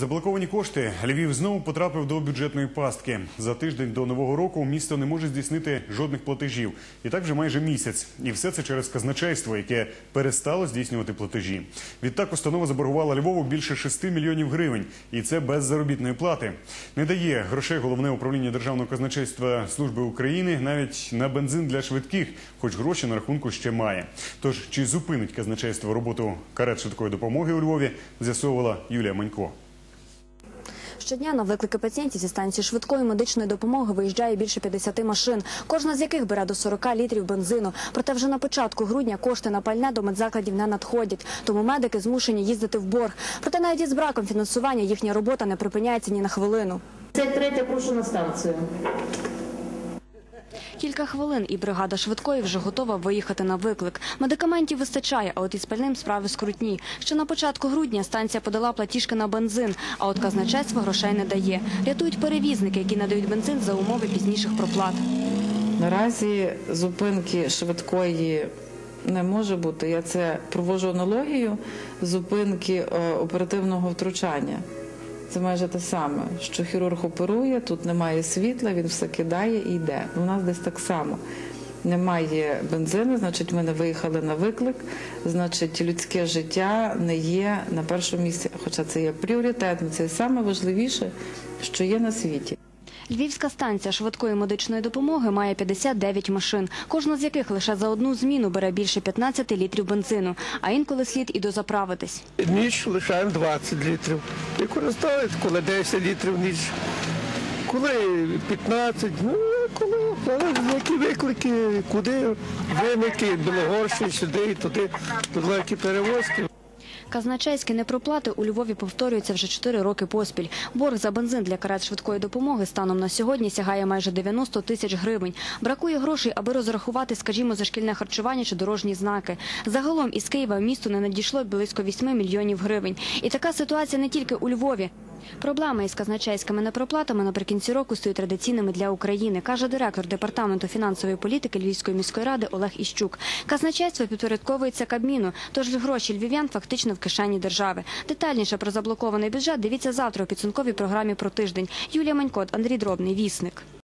Заблоковані кошти. Львів знову потрапив до бюджетної пастки. За тиждень до нового року місто не може здійснити жодних платежів. І так вже майже місяць. І все це через казначейство, яке перестало здійснювати платежі. Відтак установа заборгувала Львову більше 6 мільйонів гривень. І це без заробітної плати. Не дає грошей головне управління державного казначейства служби України навіть на бензин для швидких, хоч гроші на рахунку ще має. Тож чи зупинить казначейство роботу карет швидкої допомоги у Львові, з'ясовувала Юлія Манько. Щодня на виклики пацієнтів зі станції швидкої медичної допомоги виїжджає більше 50 машин, кожна з яких бере до 40 літрів бензину. Проте вже на початку грудня кошти на пальне до медзакладів не надходять, тому медики змушені їздити в борг. Проте навіть із браком фінансування їхня робота не припиняється ні на хвилину. Це третя прошу на станцію. Кілька хвилин і бригада швидкої вже готова виїхати на виклик. Медикаментів вистачає, а от із пальним справи скрутні. Ще на початку грудня станція подала платіжки на бензин, а от казначейство грошей не дає. Рятують перевізники, які надають бензин за умови пізніших проплат. Наразі зупинки швидкої не може бути. Я це провожу аналогію зупинки е, оперативного втручання. Це майже те саме, що хірург оперує, тут немає світла, він все кидає і йде. У нас десь так само. Немає бензину, значить, ми не виїхали на виклик, значить, людське життя не є на першому місці, хоча це є пріоритетно, це найважливіше, важливіше, що є на світі. Львівська станція швидкої медичної допомоги має 59 машин, кожна з яких лише за одну зміну бере більше 15 літрів бензину, а інколи слід і дозаправитись. Ніч лишаємо 20 літрів. І користують, коли 10 літрів ніч, коли 15, ну коли залежить, які виклики, куди вимики, Білогорщі, сюди і туди, далекі перевозки. Казначейські непроплати у Львові повторюються вже 4 роки поспіль. Борг за бензин для карет швидкої допомоги станом на сьогодні сягає майже 90 тисяч гривень. Бракує грошей, аби розрахувати, скажімо, за шкільне харчування чи дорожні знаки. Загалом із Києва в місто не надійшло близько 8 мільйонів гривень. І така ситуація не тільки у Львові. Проблеми із казначейськими непроплатами наприкінці року стають традиційними для України, каже директор департаменту фінансової політики Львівської міської ради Олег Іщук. Казначейство підпорядковується Кабміну, тож гроші львів'ян фактично в кишені держави. Детальніше про заблокований бюджет дивіться завтра у підсумковій програмі про тиждень. Юлія Манько, Андрій Дробний, Вісник.